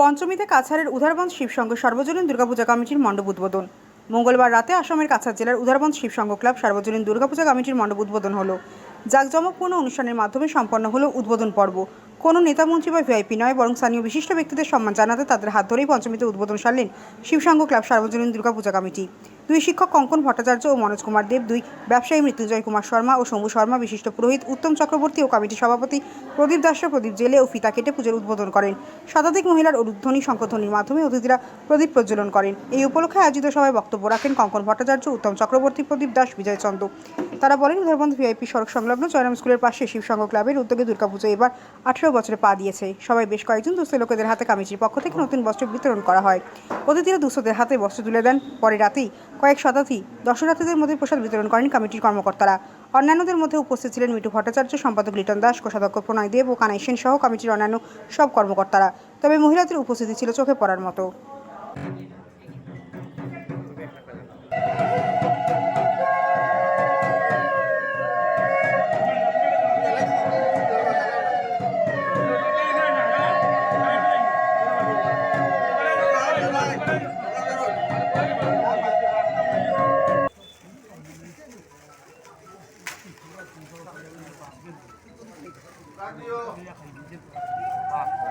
পঞ্চমীতে কাছাড়ের উধারবন্ধ শিবসংঘ সর্বজনীন দুর্গাপূজা কমিটির মণ্ডপ উদ্বোধন। মঙ্গলবার রাতে আসামের কাছাড় জেলার উধারবন্ধ শিবসংঘ ক্লাব সর্বজনীন দুর্গাপূজা কমিটির মণ্ডপ উদ্বোধন হলো। জাঁকজমকপূর্ণ অনুষ্ঠানের মাধ্যমে সম্পন্ন হলো উদ্বোধন পর্ব। কোনো নেতামন্ত্রী বা ভিআইপি নয়, বরং স্থানীয় বিশিষ্ট ব্যক্তিদের সম্মান জানাতে তাদের হাত ধরেই পঞ্চমীতে উদ্বোধন সারলেন শিবসংঘ ক্লাব সর্বজনীন দুর্গাপূজা কমিটি। দুই শিক্ষক কঙ্কন ভট্টাচার্য ও মনোজ কুমার দেব, দুই ব্যবসায়ী মৃত্যুঞ্জয় কুমার শর্মা ও শম্ভু শর্মা, বিশিষ্ট পুরোহিত উত্তম চক্রবর্তী ও কমিটির সভাপতি প্রদীপ দাস প্রদীপ জেলে ও ফিতা কেটে পুজোর উদ্বোধন করেন। শতাধিক মহিলার উদ্বোধনী শঙ্খধ্বনির মাধ্যমে অতিথিরা প্রদীপ প্রজ্বলন করেন। এই উপলক্ষে আয়োজিত সভায় বক্তব্য রাখেন কঙ্কন ভট্টাচার্য, উত্তম চক্রবর্তী, প্রদীপ দাস, বিজয় চন্দ। তারা বলেন উদারবন্ধ ভিআইপি সড়ক সংলগ্ন জয়রাম স্কুলের পাশে শিবসংঘ ক্লাবের উদ্যোগে দুর্গাপুজো এবার আঠেরো বছরে পা দিয়েছে। সবাই বেশ কয়েকজন দুস্থ লোকেদের হাতে কমিটির পক্ষ থেকে নতুন বস্ত্র বিতরণ করা হয়। অতিথিরা দুস্থদের হাতে বস্ত্র তুলে দেন। পরে রাতেই কয়েক শতাধিক দর্শনার্থীদের মধ্যে প্রসাদ বিতরণ করেন কমিটির কর্মকর্তারা। অন্যান্যদের মধ্যে উপস্থিত ছিলেন মিটু ভট্টাচার্য, সম্পাদক লিটন দাস, কোষাধ্যক্ষ প্রণয় দেব ও কানাই সেন সহ কমিটির অন্যান্য সব কর্মকর্তারা। তবে মহিলাদের উপস্থিতি ছিল চোখে পড়ার মতো। Thank you.